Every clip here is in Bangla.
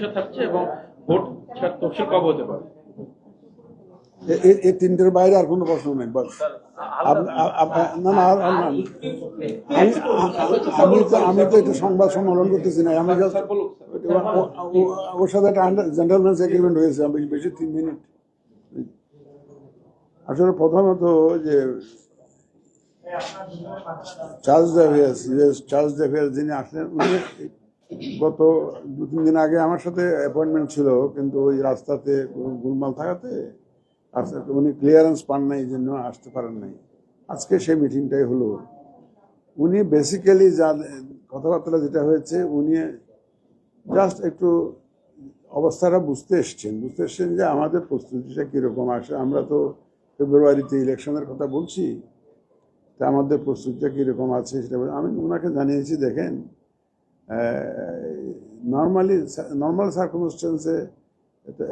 বিষয় থাকছে এবং ভোট তফসিল কবে হতে পারে? এই তিনটের বাইরে আর কোনো প্রশ্ন নেই বাস। না না। আমি আমি তো আমি তো একটু সংবাদ সম্মেলন করতেছি না আমি ওর সাথে একটা জেন্টালম্যান্স এগ্রিমেন্ট হয়েছে আমি বেশি তিন মিনিট। আসলে প্রথমত যে Charles Devious US Charles Devious যিনি আসলেন উনি গত দু তিন দিন আগে আমার সাথে অ্যাপয়েন্টমেন্ট ছিল, কিন্তু ওই রাস্তাতে গুলমাল থাকাতে রাস্তাতে উনি ক্লিয়ারেন্স পান নাই, এই জন্য আসতে পারেন নাই। আজকে সেই মিটিংটাই হলো। উনি বেসিক্যালি যা কথাবার্তা যেটা হয়েছে, উনি জাস্ট একটু অবস্থাটা বুঝতে এসছেন। বুঝতে এসছেন যে আমাদের প্রস্তুতিটা কীরকম? আসে আমরা তো ফেব্রুয়ারিতে ইলেকশনের কথা বলছি, তা আমাদের প্রস্তুতিটা কীরকম আছে সেটা আমি ওনাকে জানিয়েছি, দেখেন নর্মালি নর্মাল সার্কমস্টেন্সে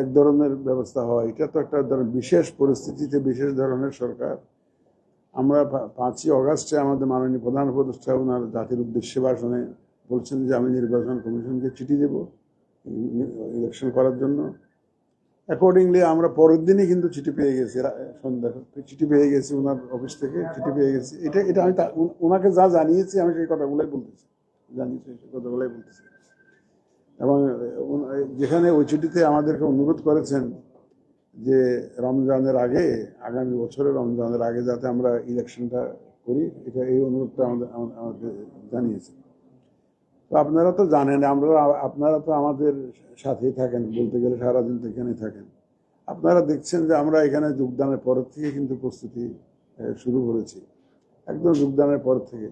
এক ধরনের ব্যবস্থা হয়। এটা তো একটা ধরেন বিশেষ পরিস্থিতিতে বিশেষ ধরনের সরকার। আমরা পাঁচই অগাস্টে আমাদের মাননীয় প্রধান উপদেষ্টা ওনার জাতির উদ্দেশ্যে ভাষণে বলছেন যে আমি নির্বাচন কমিশনকে চিঠি দেব ইলেকশন করার জন্য। অ্যাকর্ডিংলি আমরা পরের দিনই কিন্তু চিঠি পেয়ে গেছি সন্ধ্যা, চিঠি পেয়ে গেছি ওনার অফিস থেকে, চিঠি পেয়ে গেছি। এটা এটা আমি ওনাকে যা জানিয়েছি আমি সেই কথাগুলোই বলতেছি। জানিয়েছি কথাগুলোই বলতেছি। এবং যেখানে ওই চিঠিতে আমাদেরকে অনুরোধ করেছেন যে রমজানের আগে, আগামী বছরের রমজানের আগে যাতে আমরা ইলেকশনটা করি, এটা এই অনুরোধটা আমাদের আমাদের জানিয়েছে তো আপনারা তো জানেন, আমরা, আপনারা তো আমাদের সাথেই থাকেন, বলতে গেলে সারাদিন তো এখানেই থাকেন। আপনারা দেখছেন যে আমরা এখানে যোগদানের পর থেকে কিন্তু প্রস্তুতি শুরু করেছি। একদম যোগদানের পর থেকে।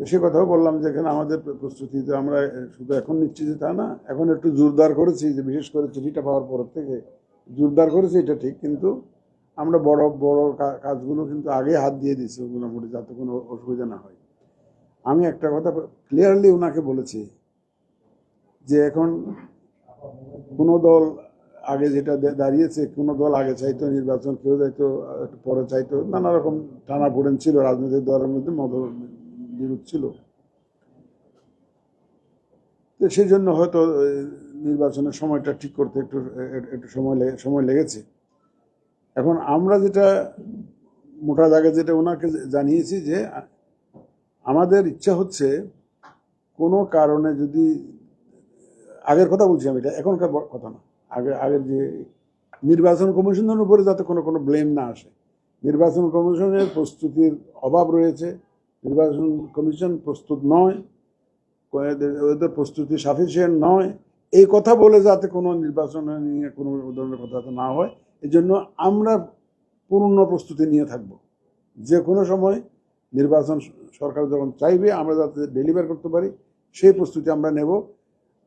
তো সে কথাও বললাম যে এখানে আমাদের প্রস্তুতি তো আমরা শুধু এখন নিচ্ছি যে তা না, এখন একটু জোরদার করেছি যে বিশেষ করে চিঠিটা পাওয়ার পর থেকে। জোরদার করেছি, এটা ঠিক, কিন্তু আমরা বড় বড় কাজগুলো কিন্তু আগে হাত দিয়ে দিচ্ছি মোটামুটি যাতে কোনো অসুবিধা না হয়। আমি একটা কথা ক্লিয়ারলি ওনাকে বলেছি যে এখন কোনো দল আগে যেটা দাঁড়িয়েছে, কোনো দল আগে চাইতো নির্বাচন, কেউ চাইতো একটু পরে চাইতো, নানা রকম টানা পড়েন ছিল, রাজনৈতিক দলের মধ্যে মত বিরোধ ছিল। তো সেই জন্য হয়তো নির্বাচনের সময়টা ঠিক করতে একটু একটু সময় সময় লেগেছে। এখন আমরা যেটা, মোটা দাগে যেটা ওনাকে জানিয়েছি যে আমাদের ইচ্ছা হচ্ছে কোনো কারণে যদি, আগের কথা বলছি আমি, এটা এখনকার কথা না। আগে, আগের যে নির্বাচন কমিশনের উপরে যাতে কোনো কোনো ব্লেম না আসে। নির্বাচন কমিশনের প্রস্তুতির অভাব রয়েছে। নির্বাচন কমিশন প্রস্তুত নয় ওদের প্রস্তুতি সাফিসিয়েন্ট নয়। এই কথা বলে যাতে কোনো নির্বাচন নিয়ে কোনো ধরনের কথা না হয় এই জন্য আমরা পূর্ণ প্রস্তুতি নিয়ে থাকব। যে কোনো সময় নির্বাচন সরকার যখন চাইবে, আমরা যাতে ডেলিভার করতে পারি, সেই প্রস্তুতি আমরা নেব।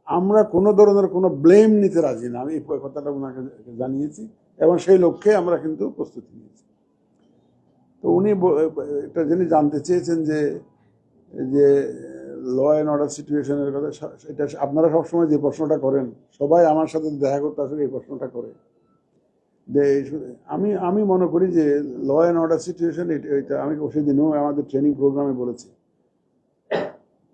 আমরা কোনো ধরনের কোনো ব্লেম নিতে রাজি না, আমি এই কথাটা ওনাকে জানিয়েছি এবং সেই লক্ষ্যে আমরা কিন্তু প্রস্তুতি নিয়েছি। উনি ব- একটা জিনিস জানতে চেয়েছেন যে যে ল অ্যান্ড অর্ডার সিচুয়েশনের কথা এটা আপনারা সবসময় যে প্রশ্নটা করেন, সবাই আমার সাথে দেখা করতে আসলে এই প্রশ্নটা করে। যে আমি আমি মনে করি যে ল অ্যান্ড অর্ডার সিচুয়েশন এটা আমি সেদিনও আমাদের ট্রেনিং প্রোগ্রামে বলেছি।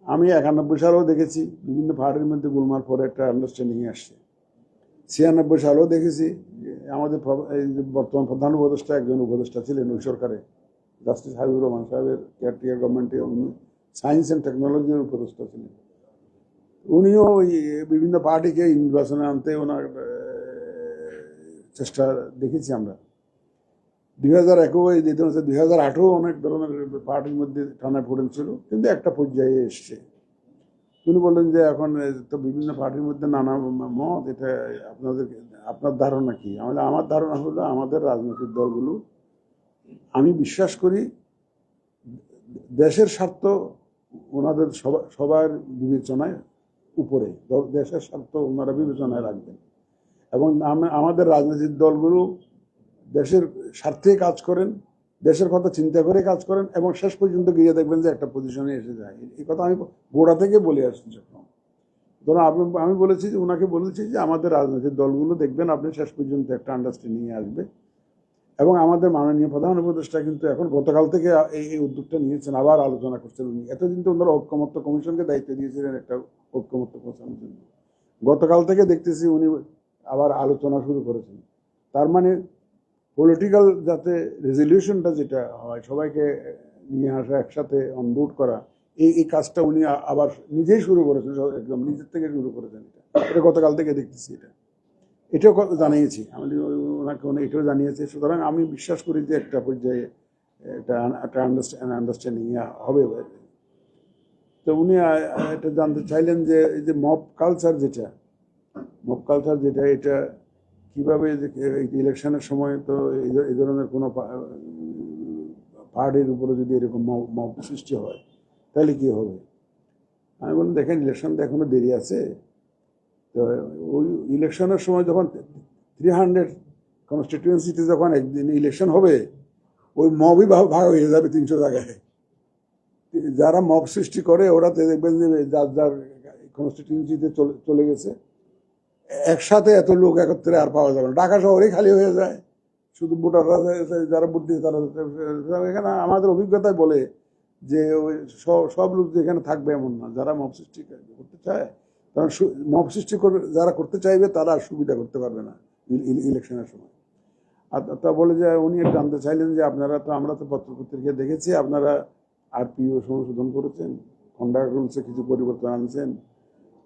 আমি একানব্বই সালেও দেখেছি, বিভিন্ন পাহাড়ের মধ্যে গুলমার পরে একটা আন্ডারস্ট্যান্ডিং আসছে। ছিয়ানব্বই সালেও দেখেছি আমাদের বর্তমান প্রধান উপদেষ্টা, একজন উপদেষ্টা ছিলেন ওই সরকারে। জাস্টিস হাবিবুর রহমান সাহেবের কেয়ারটেকার গভর্নমেন্টে উনি সায়েন্স অ্যান্ড টেকনোলজির উপদেষ্টা ছিলেন উনিও ওই বিভিন্ন পার্টিকে নির্বাচনে আনতে ওনার চেষ্টা দেখেছি আমরা দুই হাজার একও যেতে হচ্ছে দুই হাজার আটও অনেক ধরনের পার্টির মধ্যে টানা পড়েছিল কিন্তু একটা পর্যায়ে এসছে তিনি বললেন যে এখন তো বিভিন্ন পার্টির মধ্যে নানা মত এটা আপনাদের আপনার ধারণা কি আমার ধারণা হলো আমাদের রাজনৈতিক দলগুলো আমি বিশ্বাস করি দেশের স্বার্থ ওনাদের সবা- সবার বিবেচনায় উপরে। দেশের স্বার্থ ওনারা বিবেচনায় রাখবেন। এবং আমাদের রাজনৈতিক দলগুলো দেশের স্বার্থে কাজ করেন, দেশের কথা চিন্তা করে কাজ করেন এবং শেষ পর্যন্ত গিয়ে দেখবেন যে একটা পজিশনে এসে যায়। এই কথা আমি গোড়া থেকে বলে আসছি যখন। ধরুন আপনি, আমি বলেছি যে ওনাকে বলেছি যে, আমাদের রাজনৈতিক দলগুলো দেখবেন আপনি শেষ পর্যন্ত একটা আন্ডারস্ট্যান্ডিংয়ে আসবে। এবং আমাদের মাননীয় প্রধান উপদেষ্টা কিন্তু এখন গতকাল থেকে এই এই উদ্যোগটা নিয়েছেন, আবার আলোচনা করছেন উনি। এতদিন তো ওনারা ঐক্যমত্য কমিশনকে দায়িত্ব দিয়েছিলেন একটা ঐক্যমত্য পৌঁছানোর জন্য। গতকাল থেকে দেখতেছি উনি আবার আলোচনা শুরু করেছেন। তার মানে পলিটিক্যাল যাতে রেজলিউশনটা যেটা হয়, সবাইকে নিয়ে আসা, একসাথে অনবোর্ড করা, এই এই কাজটা উনি আবার নিজেই শুরু করেছেন একদম নিজের থেকে শুরু করেছেন এটা। এটা গতকাল থেকে দেখতেছি এটা। এটাও জানিয়েছি। আমি উনি এটাও জানিয়েছে। সুতরাং আমি বিশ্বাস করি যে একটা পর্যায়ে একটা আন্ডারস্ট্যান্ডিং হবে। তো উনি এটা জানতে চাইলেন যে এই যে মব কালচার যেটা মব কালচার যেটা, এটা কীভাবে ইলেকশনের সময় তো এই ধরনের কোনো পার্টির উপরে যদি এরকম মব- সৃষ্টি হয়, তাহলে কি হবে? আমি বললাম, দেখেন ইলেকশন তো এখনও দেরি আছে। তো ওই ইলেকশনের সময় যখন থ্রি হান্ড্রেড কনস্টিটিউয়েন্সিতে যখন একদিন ইলেকশন হবে, ওই মবই ভাগ হয়ে যাবে তিনশো জায়গায়। যারা মব সৃষ্টি করে, ওরা তো দেখবেন যে যার যার কনস্টিটিউয়েন্সিতে চলে গেছে, একসাথে এত লোক একত্রে আর পাওয়া যাবে না। ঢাকা শহরেই খালি হয়ে যায়। শুধু ভোটাররা যারা ভোট দিয়ে তারা এখানে আমাদের অভিজ্ঞতায় বলে যে, ওই সব লোক যে এখানে থাকবে এমন না। যারা মব সৃষ্টি করতে চায়, তারা মব সৃষ্টি করে, যারা করতে চাইবে, তারা সুবিধা করতে পারবে না, ইল- ইল- ইলেকশনের সময়। তা- বলে যে উনি জানতে চাইলেন যে আপনারা তো, আমরা তো পত্র পত্রিকা দেখেছি, আপনারা আর আরপিও সংশোধন করেছেন কন্ডাক্ট রুলসে কিছু পরিবর্তন আনছেন।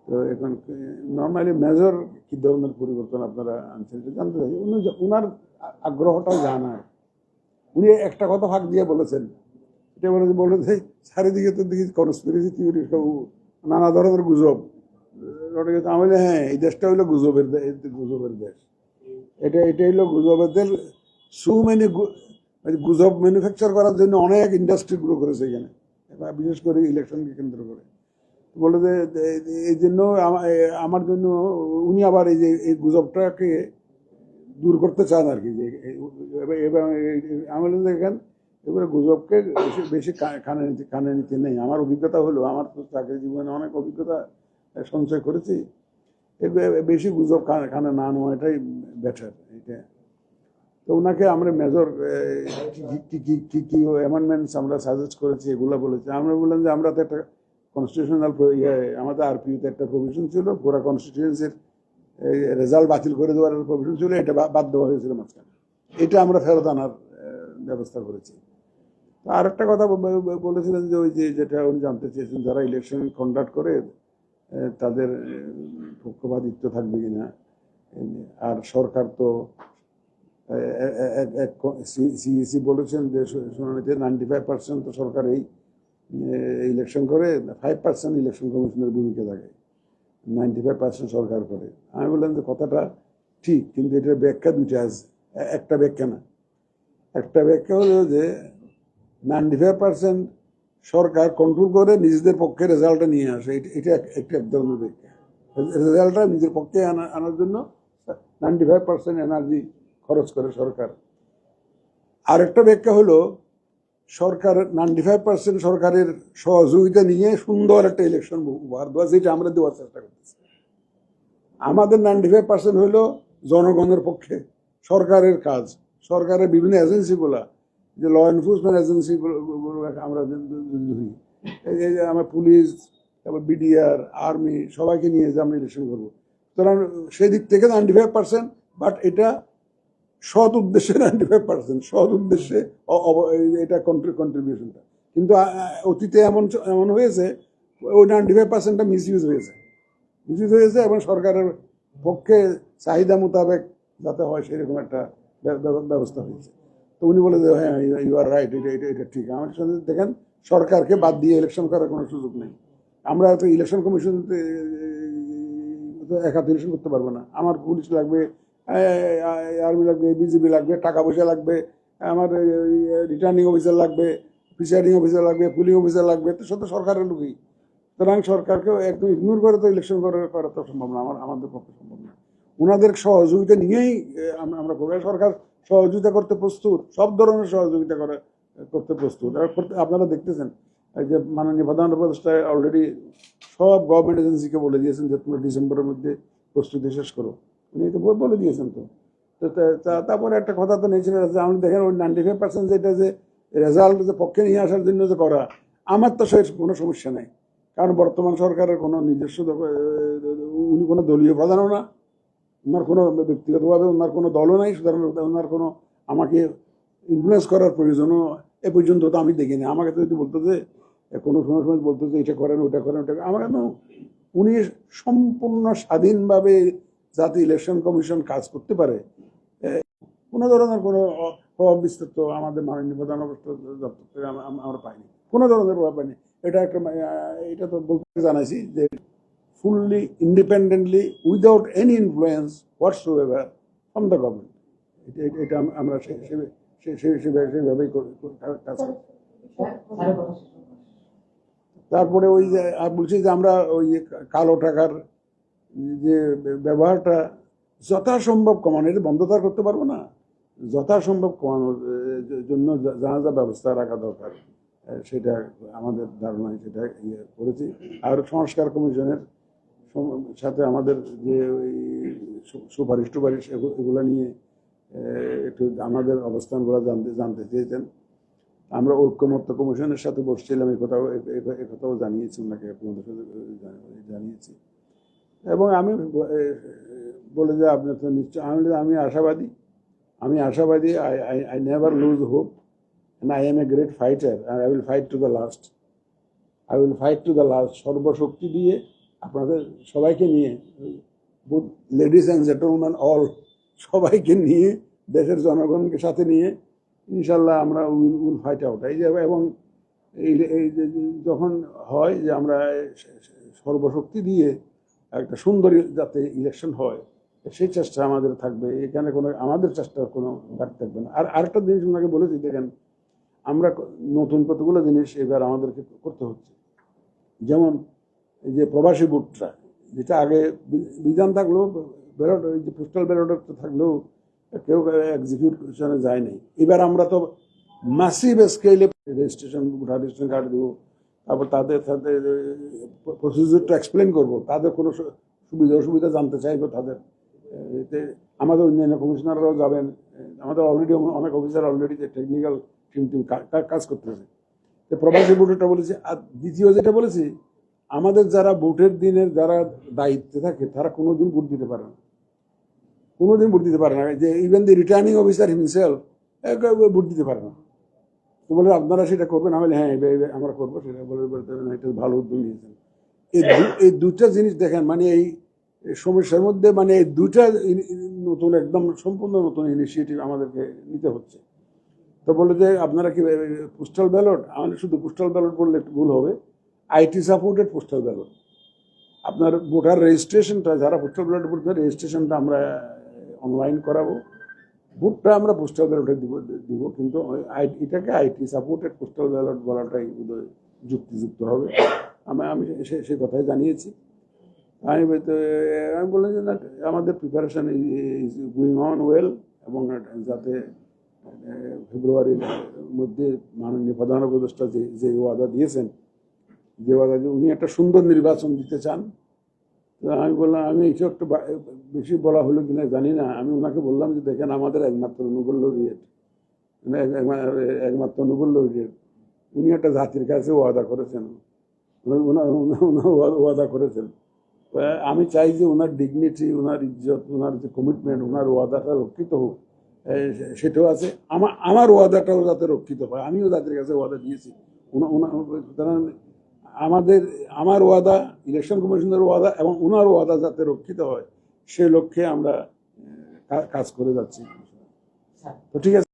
তো এখন নর্মালি মেজর কি ধরনের পরিবর্তন আপনারা আনছেন এটা জানতে চাই। উনি আ- আগ্রহটা জানায় উনি একটা কথা ফাঁক দিয়ে বলেছেন। এটা বলে বলে যে, চারিদিকে তো দেখি কনস্পিরেসি থিওরি সব, নানা ধরনের গুজব। আমি হ্যাঁ এই দেশটা হইল গুজবের গুজবের দেশ। এটা এটা হইল গুজবের সু মেনি গুজব ম্যানুফ্যাকচার করার জন্য অনেক ইন্ডাস্ট্রি গ্রো করেছে এখানে। বিশেষ করে ইলেকশনকে কেন্দ্র করে। বলে যে এই জন্য আমার জন্য উনি আবার এই যে, এই গুজবটাকে দূর করতে চান আর কি, যে আমি দেখেন, এবারে গুজবকে বেশি বেশি কানে নিতে কানে নিতে নেই। আমার অভিজ্ঞতা হলো, আমার তো চাকরি জীবনে অনেক অভিজ্ঞতা সঞ্চয় করেছি। বেশি গুজব কানে না নেওয়াটাই বেটার এটা তো ওনাকে আমরা মেজর কি কি কি অ্যামেন্ডমেন্টস আমরা সাজেস্ট করেছি, এগুলো বলেছি। আমরা বললাম যে আমরা তো একটা কনস্টিটিউশনাল ইয়ে আমাদের আরপিউতে একটা প্রভিশন ছিল, পুরো কনস্টিটিউয়েন্সির রেজাল্ট বাতিল করে দেওয়ার প্রভিশন ছিল, এটা বাদ দেওয়া হয়েছিল মাঝখানে। এটা আমরা ফেরত আনার ব্যবস্থা করেছি। আর একটা কথা বলেছিলেন যে ওই যে যেটা উনি জানতে চেয়েছেন, যারা ইলেকশন কন্ডাক্ট করে তাদের পক্ষপাতিত্ব থাকবে কিনা? আর সরকার তো সিইসি বলেছেন যে শুনানিতে নাইনটি ফাইভ পার্সেন্ট তো সরকার এই ইলেকশন করে ফাইভ পার্সেন্ট ইলেকশন কমিশনের ভূমিকা থাকে। নাইনটি ফাইভ পার্সেন্ট সরকার করে। আমি বললাম যে কথাটা ঠিক, কিন্তু এটার ব্যাখ্যা দুইটা আছে। একটা ব্যাখ্যা না। একটা ব্যাখ্যা হলো যে নাইনটি ফাইভ পার্সেন্ট সরকার কন্ট্রোল করে নিজেদের পক্ষে রেজাল্টটা নিয়ে আসে। এটা এটা এক- একটা এক ধরনের রেজাল্টটা নিজের পক্ষে আনা- আনার জন্য নাইনটি ফাইভ পার্সেন্ট এনার্জি খরচ করে সরকার। আরেকটা ব্যাখ্যা হলো, সরকার নাইনটি ফাইভ পার্সেন্ট সরকারের সহযোগিতা নিয়ে সুন্দর একটা ইলেকশন উপহার দেওয়া, যেটা আমরা দেওয়ার চেষ্টা করতেছি। আমাদের নাইনটি ফাইভ পার্সেন্ট হলো জনগণের পক্ষে সরকারের কাজ। সরকারের বিভিন্ন এজেন্সিগুলা যে ল এনফোর্সমেন্ট এজেন্সিগুলো আমরা ধরি আমার পুলিশ তারপর বিডিআর আর্মি সবাইকে নিয়ে যে আমরা ইলেকশন করব। সুতরাং সেই দিক থেকে নাইনটি ফাইভ পার্সেন্ট বাট এটা সৎ উদ্দেশ্যে নাইনটি ফাইভ পার্সেন্ট সৎ উদ্দেশ্যে এটা কন্ট্রিবিউশনটা কিন্তু অতীতে এমন এমন হয়েছে, ওই নাইনটি ফাইভ পার্সেন্টটা মিস ইউজ হয়েছে। মিস ইউজ হয়েছে এবং সরকারের পক্ষে চাহিদা মোতাবেক যাতে হয় সেরকম একটা ব্য- ব্য- ব্যবস্থা হয়েছে। তো উনি বলে যে হ্যাঁ ইউ আর রাইট এটা এটা এটা ঠিক। আমার সাথে দেখেন, সরকারকে বাদ দিয়ে ইলেকশন করার কোনো সুযোগ নেই। আমরা তো ইলেকশন কমিশন এক হাতে ইলেকশন করতে পারব না। আমার পুলিশ লাগবে আর্মি লাগবে বিজিবি লাগবে, টাকা পয়সা লাগবে, আমার রিটার্নিং অফিসার লাগবে প্রিসাইডিং অফিসার লাগবে পুলিং অফিসার লাগবে, তো সব সরকারের লোকই। সুতরাং সরকারকে একদম ইগনোর করে তো ইলেকশন করা তো সম্ভব না, আমার, আমাদের পক্ষে সম্ভব না। ওনাদের সহযোগিতা নিয়েই আমরা করব। সরকার সহযোগিতা করতে প্রস্তুত, সব ধরনের সহযোগিতা করে, করতে প্রস্তুত। আপনারা দেখতেছেন, এই যে মাননীয় প্রধান উপদেষ্টা অলরেডি সব গভর্নমেন্ট এজেন্সিকে বলে দিয়েছেন যে, তোমরা ডিসেম্বরের মধ্যে প্রস্তুতি শেষ করো। উনি তো বলে- দিয়েছেন তো। তারপরে একটা কথা তো নেই যে আপনি দেখেন ওই নাইনটি ফাইভ পার্সেন্ট যেটা যে রেজাল্ট যে পক্ষে নিয়ে আসার জন্য যে করা, আমার তো সে কোনো সমস্যা নেই। কারণ বর্তমান সরকারের কোনো নিজস্ব উনি কোনো দলীয় প্রধানও না। ওনার কোনো ব্যক্তিগতভাবে ওনার কোনো দলও নাই, সুতরাং ওনার কোনো আমাকে ইনফ্লুয়েন্স করার প্রয়োজনও এ পর্যন্ত তো আমি দেখিনি আমাকে তো যদি বলতো যে, কোনো সময় সময় বলতো যে, এটা করেন, ওটা করেন, ওটা। আমাকে তো উনি সম্পূর্ণ স্বাধীনভাবে যাতে ইলেকশন কমিশন কাজ করতে পারে কোনো ধরনের কোনো প্রভাব বিস্তার তো আমাদের মাননীয় প্রধান দপ্তর থেকে আম- আম- আমরা পাইনি কোনো ধরনের প্রভাব পাইনি এটা একটা এটা তো বলতে জানাইছি যে fully independently without any influence whatsoever from the government. এটা- আমরা। তারপরে ওই যে বলছি যে আমরা ওই কালো টাকার যে ব্যবহারটা যথাসম্ভব কমানো এটা বন্ধ তো আর করতে পারব না যথাসম্ভব কমানোর জন্য যা- যা ব্যবস্থা রাখা দরকার সেটা আমাদের ধারণায় সেটা ইয়ে করেছি আর সংস্কার কমিশনের সাথে আমাদের যে ওই সুপারিশ টুপারিশ এগুলো নিয়ে একটু আমাদের অবস্থানগুলো জানতে জানতে চেয়েছেন আমরা ঐক্যমত্য কমিশনের সাথে বসছিলাম এই কথাও, এ- এ- এ কথাও জানিয়েছি, ওনাকে আপনাদের সাথে জানিয়েছি এবং আমি, এ- এ- বলে যে আপনার তো নিশ্চয়, আমি আমি আশাবাদী আমি আশাবাদী, I I I never lose hope and I a great fighter and I will fight to the last. I will fight to the last. সর্বশক্তি দিয়ে আপনাদের সবাইকে নিয়ে booth ladies and gentleman all সবাইকে নিয়ে, দেশের জনগণকে সাথে নিয়ে, ইনশাল্লাহ আমরা উইল উইল ফাইট আউট এই যে, এবং এই যখন হয় যে আমরা সর্বশক্তি দিয়ে একটা সুন্দর যাতে ইলেকশন হয়, সেই চেষ্টা আমাদের থাকবে। এখানে কোনো, আমাদের চেষ্টার কোনো ঘাটতি থাকবে না। আর আরেকটা জিনিস ওনাকে বলেছি, দেখেন, আমরা নতুন কতগুলো জিনিস এবার আমাদেরকে করতে হচ্ছে। যেমন যে প্রবাসী ভোটটা যেটা আগে বিধান থাকলেও ব্যালট যে পোস্টাল ব্যালটে থাকলেও কেউ এক্সিকিউশনে যায় নাই। এবার আমরা তো ম্যাসিভ স্কেলে রেজিস্ট্রেশন ভোটার রেজিস্ট্রেশন কার্ড দেবো, তারপর তাদের সাথে প্রসিডিউরটা এক্সপ্লেন করব, তাদের কোনো সুবিধা অসুবিধা জানতে চাইব তাদের। এতে আমাদের অন্যান্য কমিশনাররাও যাবেন আমাদের অলরেডি অনেক অফিসার অলরেডি যে টেকনিক্যাল টিম টিম কাজ করতেছে। তো প্রবাসী ভোটারটা বলেছি, আর দ্বিতীয় যেটা বলেছি আমাদের যারা ভোটের দিনের যারা দায়িত্বে থাকে, তারা কোনোদিন ভোট দিতে পারে না। কোনোদিন ভোট দিতে পারে না। যে even the returning officer himself vote দিতে পারে না। তো বলে, আপনারা সেটা করবেন? আমি হ্যাঁ আমরা করব। সেটা বলে বলতে এটা ভালো উদ্যোগ নিয়েছেন। এই দুটা জিনিস দেখেন মানে এই সমস্যার মধ্যে মানে এই দুটা নতুন, একদম সম্পূর্ণ নতুন ইনিশিয়েটিভ আমাদেরকে নিতে হচ্ছে। তো বলে যে, আপনারা কি পোস্টাল ব্যালট আমাদের শুধু পোস্টাল ব্যালট বললে একটু ভুল হবে। আইটি সাপোর্টেড পোস্টাল ব্যালট আপনার ভোটার রেজিস্ট্রেশনটা, যারা পোস্টাল ব্যালট বলতে রেজিস্ট্রেশনটা আমরা অনলাইন করাবো। ভোটটা আমরা পোস্টাল ব্যালটে দিব দিব, কিন্তু এটাকে আইটি সাপোর্টেড পোস্টাল ব্যালট বলাটাই যুক্তিযুক্ত হবে। আমি আমি সে- কথাই জানিয়েছি। আমি আমি বললাম যে, না, আমাদের preparation is going on well এবং যাতে ফেব্রুয়ারির মধ্যে মাননীয় প্রধান উপদেষ্টা যে যে ওয়াদা দিয়েছেন যে উনি একটা সুন্দর নির্বাচন দিতে চান। আমি বললাম, আমি এইসব একটু বেশি বলা হলো কিনা জানি না। আমি ওনাকে বললাম যে, দেখেন, আমাদের একমাত্র লরিয়েট। মানে এক- এক- একমাত্র নোবেল লরিয়েট। উনি একটা জাতির কাছে ওয়াদা করেছেন। ওয়াদা করেছেন। আমি চাই যে ওনার ডিগনিটি ওনার ইজ্জত, ওনার যে কমিটমেন্ট ওনার ওয়াদাটা রক্ষিত হোক। সেটাও আছে। আমার আমার ওয়াদাটাও যাতে রক্ষিত হয়। আমিও তাদের কাছে ওয়াদা দিয়েছি। ওনা- আমাদের আমার ওয়াদা ইলেকশন কমিশনের ওয়াদা এবং ওনার ওয়াদা যাতে রক্ষিত হয় সে লক্ষ্যে আমরা কাজ করে যাচ্ছি। তো ঠিক আছে।